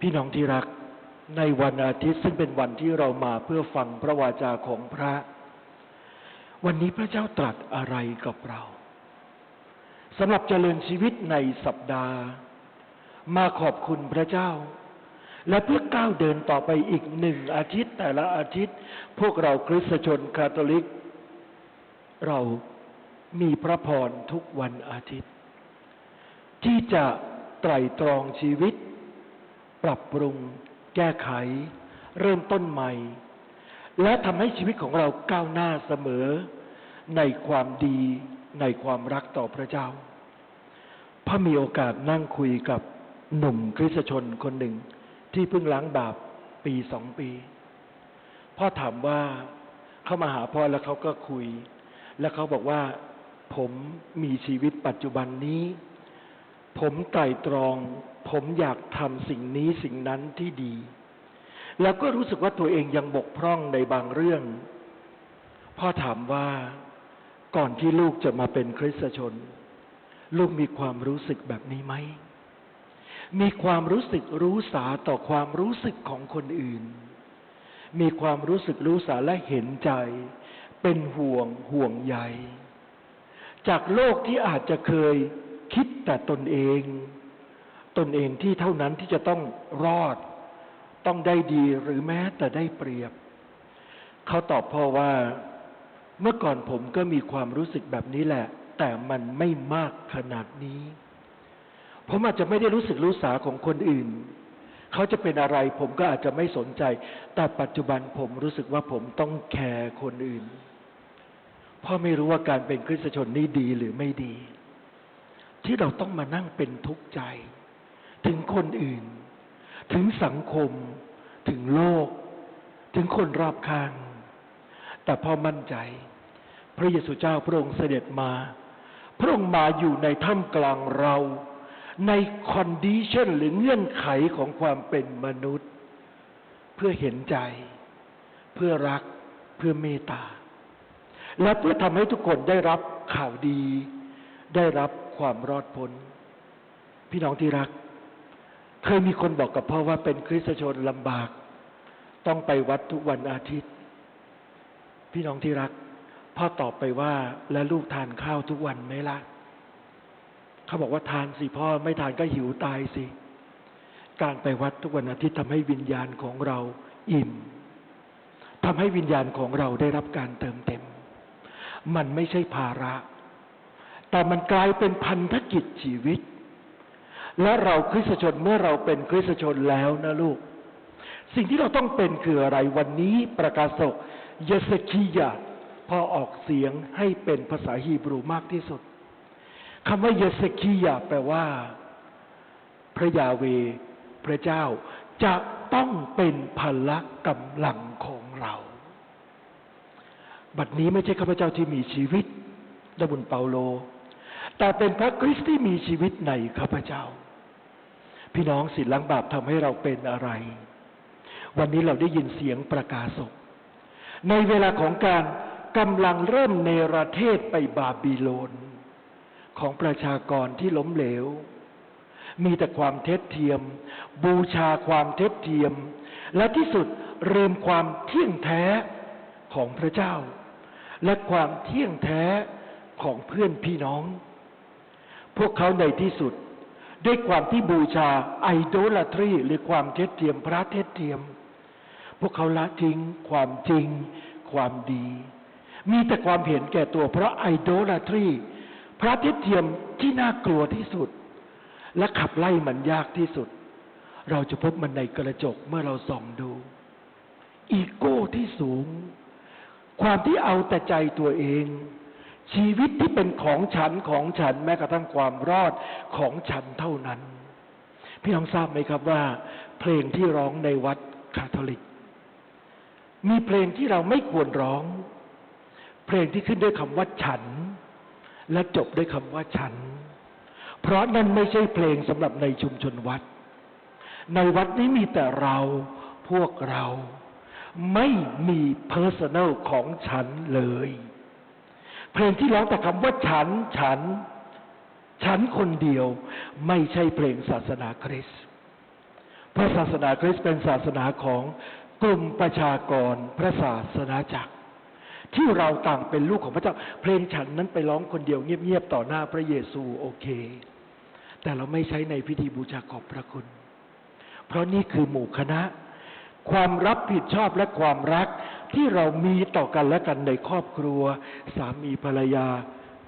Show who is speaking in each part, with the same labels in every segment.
Speaker 1: พี่น้องที่รักในวันอาทิตย์ซึ่งเป็นวันที่เรามาเพื่อฟังพระวาจาของพระ วันนี้พระเจ้าตรัสอะไรกับเราสำหรับเจริญชีวิตในสัปดาห์ มาขอบคุณพระเจ้า และเพื่อก้าวเดินต่อไปอีกหนึ่งอาทิตย์แต่ละอาทิตย์ พวกเราคริสตชนคาทอลิก เรามีพระพรทุกวันอาทิตย์ ที่จะไตรตรองชีวิต ปรับปรุง แก้ไข เริ่มต้นใหม่ และทำให้ชีวิตของเราก้าวหน้าเสมอ ในความดีในความรักต่อพระเจ้าพ่อมีโอกาสนั่งคุยกับหนุ่มคริสตชนคนหนึ่ง ที่เพิ่งล้างบาปปีสองปี พ่อถามว่าเข้ามาหาพ่อแล้วเขาก็คุย แล้วเขาบอกว่า ผมมีชีวิตปัจจุบันนี้ ผมไตรตรอง ผมอยากทำสิ่งนี้สิ่งนั้นที่ดี แล้วก็รู้สึกว่าตัวเองยังบกพร่องในบางเรื่อง พ่อถามว่าก่อนที่ลูกจะมาเป็นคริสตชน ลูกมีความรู้สึกแบบนี้ไหม มีความรู้สึกรู้สาต่อความรู้สึกของคนอื่น มีความรู้สึกรู้สาและเห็นใจ เป็นห่วงห่วงใย จากโลกที่อาจจะเคย แต่ตนเอง ตนเองที่เท่านั้นที่จะต้องรอด ต้องได้ดีหรือแม้แต่ได้เปรียบ เขาตอบพ่อว่า เมื่อก่อนผมก็มีความรู้สึกแบบนี้แหละ แต่มันไม่มากขนาดนี้ ผมอาจจะไม่ได้รู้สึกรู้สาของคนอื่น เขาจะเป็นอะไรผมก็อาจจะไม่สนใจ แต่ปัจจุบันผมรู้สึกว่าผมต้องแคร์คนอื่นพ่อไม่รู้ว่าการเป็นคริสตชนนี่ดีหรือไม่ดี ที่เราต้องมานั่งเป็นทุกข์ใจ ถึงคนอื่น ถึงสังคม ถึงโลก ถึงคนรอบข้าง แต่พอมั่นใจ พระเยซูเจ้าพระองค์เสด็จมา พระองค์มาอยู่ในถ้ำกลางเรา ในคอนดิชันหรือเงื่อนไขของความเป็นมนุษย์ เพื่อเห็นใจ เพื่อรักเพื่อเมตตา และเพื่อทำให้ทุกคนได้รับข่าวดี ได้รับความรอดพ้น พี่น้องที่รัก เคยมีคนบอกกับพ่อว่าเป็นคริสตชนลำบาก ต้องไปวัดทุกวันอาทิตย์ พี่น้องที่รัก พ่อตอบไปว่าแล้วลูกทานข้าวทุกวันไหมล่ะเขาบอกว่าทานสิพ่อไม่ทานก็หิวตายสิ การไปวัดทุกวันอาทิตย์ทำให้วิญญาณของเราอิ่มทำให้วิญญาณของเราได้รับการเติมเต็ม มันไม่ใช่ภาระ แต่มันกลายเป็นพันธกิจชีวิต และเราคริสตชนเมื่อเราเป็นคริสตชนแล้วนะลูก สิ่งที่เราต้องเป็นคืออะไรวันนี้ประกาศกเยสคียาพอออกเสียงให้เป็นภาษาฮีบรูมากที่สุดคำว่าเยสคียาแปลว่า พระยาเว พระเจ้าจะต้องเป็นพละกำลังของเรา บัดนี้ไม่ใช่ข้าพเจ้าที่มีชีวิตดบุญเปาโล แต่เป็นพระคริสต์ที่มีชีวิตในข้าพเจ้า พี่น้องสิลังบาปทำให้เราเป็นอะไร วันนี้เราได้ยินเสียงประกาศกในเวลาของการกำลังเริ่มเนรเทศไปบาบิโลน ของประชากรที่ล้มเหลว มีแต่ความเท็จเทียม บูชาความเท็จเทียม และที่สุดเริ่มความเที่ยงแท้ของพระเจ้า และความเที่ยงแท้ของเพื่อนพี่น้อง พวกเขาในที่สุด ด้วยความที่บูชาไอโดลทรีหรือความเท็จเทียมพระเท็จเทียม พวกเขาละทิ้ง ความจริง ความดี มีแต่ความเห็นแก่ตัวเพราะไอโดลาทรีพระเทิศเทียมที่น่ากลัวที่สุด และขับไล่มันยากที่สุด เราจะพบมันในกระจกเมื่อเราส่องดู อีโก้ที่สูง ความที่เอาแต่ใจตัวเอง ชีวิตที่เป็นของฉันของฉันแม้กระทั่งความรอดของฉันเท่านั้น พี่น้องทราบไหมครับว่า เพลงที่ร้องในวัดคาทอลิก มีเพลงที่เราไม่ควรร้อง เพลงที่ขึ้นด้วยคำว่าฉัน และจบด้วยคำว่าฉัน เพราะนั่นไม่ใช่เพลงสำหรับในชุมชนวัด ในวัดนี้มีแต่เราพวกเรา ไม่มีเพอร์ซันลของฉันเลย เพลงที่ร้องแต่คำว่าฉัน ฉัน ฉันคนเดียว ไม่ใช่เพลงศาสนาคริสต์พราะศาสนาคริสต์เป็นศาสนาของกลุ่มประชากรพระศาสนาจักร ที่เราต่างเป็นลูกของพระเจ้า เพลงฉันนั้นไปร้องคนเดียวเงียบๆต่อหน้าพระเยซูโอเค แต่เราไม่ใช้ในพิธีบูชาขอบพระคุณ เพราะนี่คือหมู่คณะ ความรับผิดชอบและความรัก ที่เรามีต่อกันและกันในครอบครัว สามีภรรยา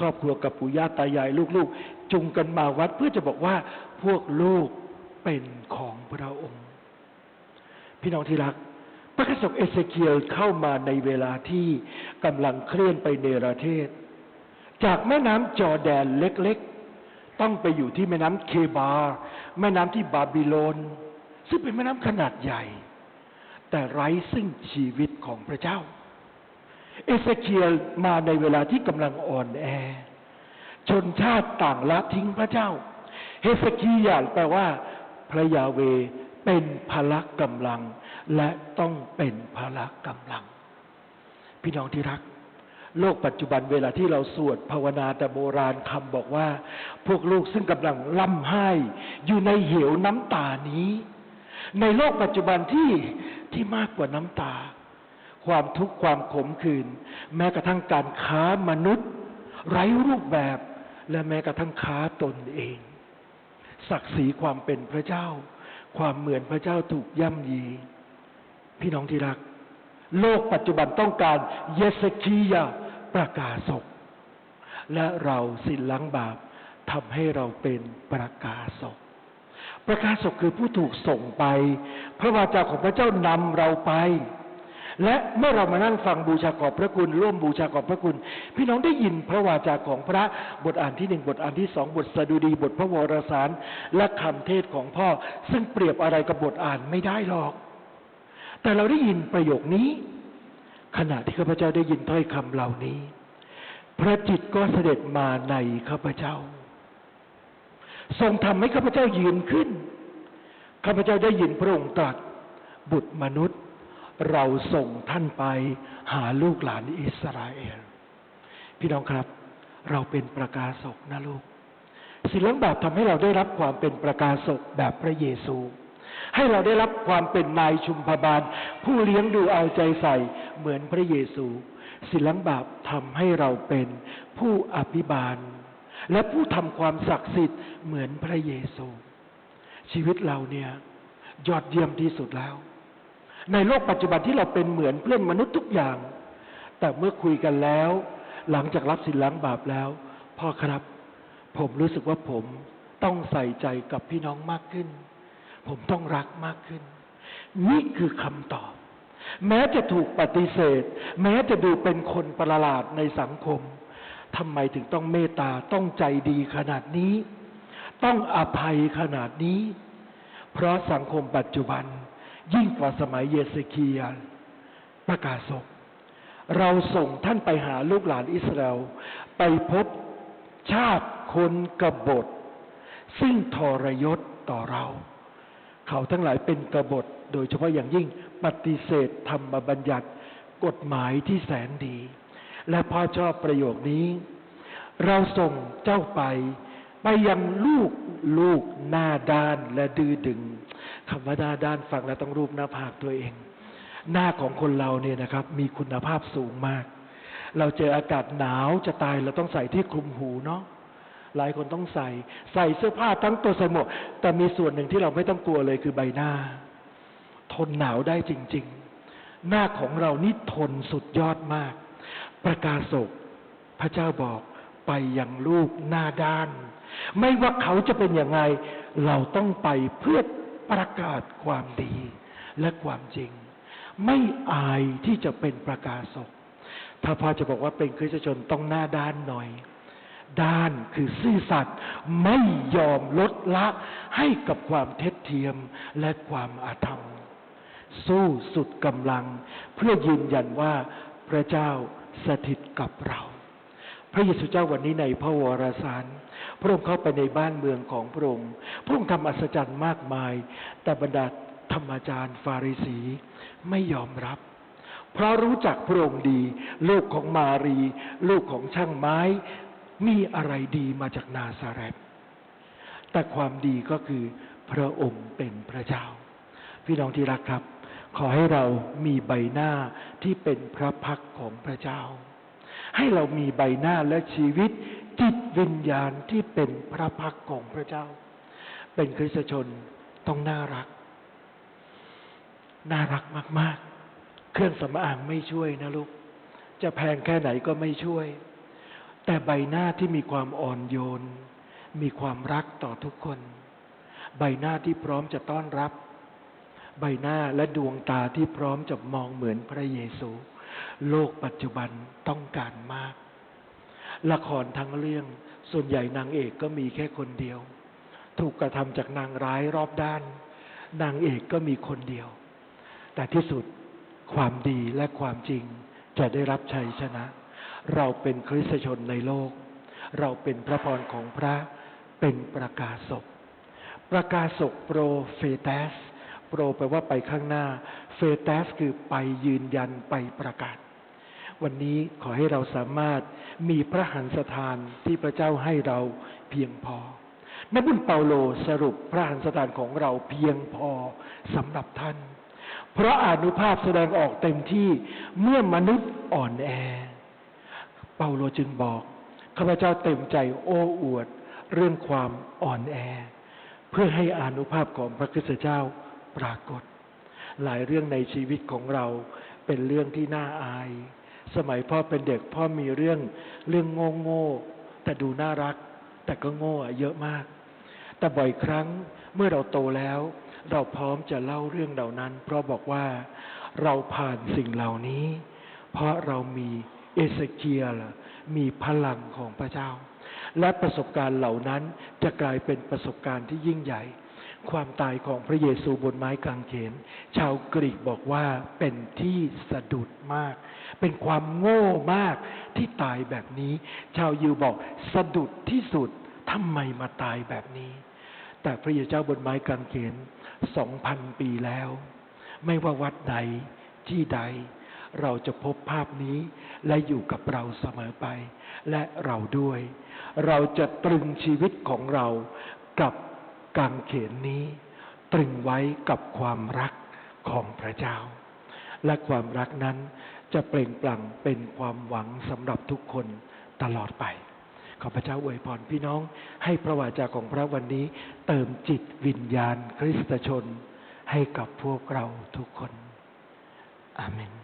Speaker 1: ครอบครัวกับปู่ย่าตายายลูกๆ จุงกันมาวัดเพื่อจะบอกว่าพวกลูกเป็นของพระองค์ พี่น้องที่รัก พระกษัตริย์เอเซเคียลเข้ามาในเวลาที่กำลังเคลื่อนไปเนรเทศ จากแม่น้ำจอแดนเล็กๆ ต้องไปอยู่ที่แม่น้ำเคบา แม่น้ำที่บาบิโลน ซึ่งเป็นแม่น้ำขนาดใหญ่ แต่ไร้ซึ่งชีวิตของพระเจ้า เอเซเคียลมาในเวลาที่กำลังอ่อนแอ ชนชาติต่างละทิ้งพระเจ้า เฮสกียาแปลว่า พระยาเวเป็นพละกำลัง และต้องเป็นพละกำลัง พี่น้องที่รัก โลกปัจจุบันเวลาที่เราสวดภาวนาแต่โบราณคำบอกว่า พวกลูกซึ่งกำลังล่ำไห้ อยู่ในเหวน้ำตานี้ ในโลกปัจจุบันที่ที่มากกว่าน้ำตา ความทุกข์ความขมขื่นแม้กระทั่งการค้ามนุษย์ ไร้รูปแบบ และแม้กระทั่งค้าตนเอง ศักดิ์ศรีความเป็นพระเจ้า ความเหมือนพระเจ้าถูกย่ำยี พี่น้องที่รัก โลกปัจจุบันต้องการเยสคียาประกาศกและเราสิ้นล้างบาปทำให้เราเป็นประกาศก ประกาศกคือผู้ถูกส่งไป พระวาจาของพระเจ้านำเราไป และเมื่อเรามานั่งฟังบูชาขอบพระคุณ ร่วมบูชาขอบพระคุณ พี่น้องได้ยินพระวาจาของพระบทอ่านที่หนึ่งบทอ่านที่สองบทสดุดีบทพระวรสาร และคำเทศของพ่อ ซึ่งเปรียบอะไรกับบทอ่านไม่ได้หรอก แต่เราได้ยินประโยคนี้ ขณะที่ข้าพเจ้าได้ยินถ้อยคำเหล่านี้ พระจิตก็เสด็จมาในข้าพเจ้าทรงทำให้ข้าพเจ้ายืนขึ้น ข้าพเจ้าได้ยินพระองค์ตรัส บุตรมนุษย์ เราส่งท่านไปหาลูกหลานอิสราเอล พี่น้องครับ เราเป็นประกาศกนะลูกสิ่งล้างบาปทำให้เราได้รับความเป็นประกาศกแบบพระเยซู ให้เราได้รับความเป็นนายชุมพบาล ผู้เลี้ยงดูเอาใจใส่เหมือนพระเยซูสิ่งล้างบาปทำให้เราเป็นผู้อภิบาล และผู้ทำความศักดิ์สิทธิ์เหมือนพระเยซู ชีวิตเราเนี่ย ยอดเยี่ยมที่สุดแล้ว ในโลกปัจจุบันที่เราเป็นเหมือนเพื่อนมนุษย์ทุกอย่าง แต่เมื่อคุยกันแล้ว หลังจากรับสินล้างบาปแล้ว พ่อครับ ผมรู้สึกว่าผมต้องใส่ใจกับพี่น้องมากขึ้น ผมต้องรักมากขึ้น นี่คือคำตอบ แม้จะถูกปฏิเสธ แม้จะดูเป็นคนประหลาดในสังคมทำไมถึงต้องเมตตาต้องใจดีขนาดนี้ ต้องอภัยขนาดนี้ เพราะสังคมปัจจุบัน ยิ่งกว่าสมัยเยเสเคียลประกาศศกเราส่งท่านไปหาลูกหลานอิสราเอลไปพบชาติคนกบฏ ซึ่งทรยศต่อเรา เขาทั้งหลายเป็นกบฏ โดยเฉพาะอย่างยิ่งปฏิเสธธรรมบัญญัติกฎหมายที่แสนดี และพ่อชอบประโยคนี้ เราส่งเจ้าไป ไปยังลูกลูกหน้าด้านและดื้อดึงคำว่าหน้าด้านฟังแล้วต้องรูปหน้าผากตัวเอง หน้าของคนเราเนี่ยนะครับ มีคุณภาพสูงมาก เราเจออากาศหนาวจะตายเราต้องใส่ที่คลุมหูเนาะหลายคนต้องใส่ ใส่เสื้อผ้าทั้งตัวใส่หมวกแต่มีส่วนหนึ่งที่เราไม่ต้องกลัวเลยคือใบหน้า ทนหนาวได้จริง ๆ หน้าของเรานี่ทนสุดยอดมาก ประกาศกพระเจ้าบอก ไปยังลูกหน้าด้าน ไม่ว่าเขาจะเป็นอย่างไรเราต้องไปเพื่อประกาศความดีและความจริง ไม่อายที่จะเป็นประกาศกถ้าพ่อจะบอกว่าเป็นคริสตชนต้องหน้าด้านหน่อย ด้านคือซื่อสัตย์ไม่ยอมลดละให้กับความเท็จเทียมและความอาธรรม สู้สุดกำลัง เพื่อยืนยันว่าพระเจ้าสถิตกับเรา พระเยซูเจ้าวันนี้ในพระวรสาร พระองค์เข้าไปในบ้านเมืองของพระองค์ พระองค์ทำอัศจรรย์มากมาย แต่บรรดาธรรมจารย์ฟาริสีไม่ยอมรับ เพราะรู้จักพระองค์ดี ลูกของมารี ลูกของช่างไม้ มีอะไรดีมาจากนาซาเรตแต่ความดีก็คือพระองค์เป็นพระเจ้า พี่น้องที่รักครับ ขอให้เรามีใบหน้าที่เป็นพระพักของพระเจ้า ให้เรามีใบหน้าและชีวิต จิตวิญญาณที่เป็นพระพักตร์ของพระเจ้า เป็นคริสตชนต้องน่ารัก น่ารักมาก ๆ เครื่องสำอางไม่ช่วยนะลูก จะแพงแค่ไหนก็ไม่ช่วย แต่ใบหน้าที่มีความอ่อนโยน มีความรักต่อทุกคน ใบหน้าที่พร้อมจะต้อนรับ ใบหน้าและดวงตาที่พร้อมจะมองเหมือนพระเยซู โลกปัจจุบันต้องการมาก ละครทั้งเรื่องส่วนใหญ่นางเอกก็มีแค่คนเดียว ถูกกระทำจากนางร้ายรอบด้าน นางเอกก็มีคนเดียว แต่ที่สุดความดีและความจริงจะได้รับชัยชนะ เราเป็นคริสตชนในโลก เราเป็นพระพรของพระเป็นประกาศศกประกาศศกโปรเฟเตส โปรแปลว่าไปข้างหน้า เฟเตสคือไปยืนยันไปประกาศ วันนี้ขอให้เราสามารถมีพระหันสถานที่พระเจ้าให้เราเพียงพอแม่บุญเปาโลสรุปพระหันสถานของเราเพียงพอสำหรับท่าน เพราะอนุภาพแสดงออกเต็มที่เมื่อมนุษย์อ่อนแอ เปาโลจึงบอกข้าพเจ้าเต็มใจโอ้อวดเรื่องความอ่อนแอ เพื่อให้อนุภาพของพระคริสตเจ้า ปรากฏ หลายเรื่องในชีวิตของเราเป็นเรื่องที่น่าอาย สมัยพ่อเป็นเด็กพ่อมีเรื่องเรื่องโง่โง่ๆแต่ดูน่ารัก แต่ก็โง่เยอะมาก แต่บ่อยครั้งเมื่อเราโตแล้ว เราพร้อมจะเล่าเรื่องเหล่านั้น เพราะบอกว่าเราผ่านสิ่งเหล่านี้ เพราะเรามีเอเสเคียลมีพลังของพระเจ้า และประสบการณ์เหล่านั้นจะกลายเป็นประสบการณ์ที่ยิ่งใหญ่ ความตายของพระเยซูบนไม้กางเขน ชาวกรีกบอกว่าเป็นที่สะดุดมาก เป็นความโง่มากที่ตายแบบนี้ ชาวยิวบอกสะดุดที่สุดทำไมมาตายแบบนี้ แต่พระเยซูเจ้าบนไม้กางเขนสองพันปีแล้ว ไม่ว่าวัดใดที่ใด เราจะพบภาพนี้และอยู่กับเราเสมอไป และเราด้วย เราจะตรึงชีวิตของเรากับ กางเขนนี้ ตรึงไว้กับความรักของพระเจ้า และความรักนั้นจะเปล่งปลั่งเป็นความหวังสำหรับทุกคนตลอดไป ขอพระเจ้าอวยพรพี่น้อง ให้พระวาจาของพระวันนี้ เติมจิตวิญญาณคริสตชน ให้กับพวกเราทุกคน อาเมน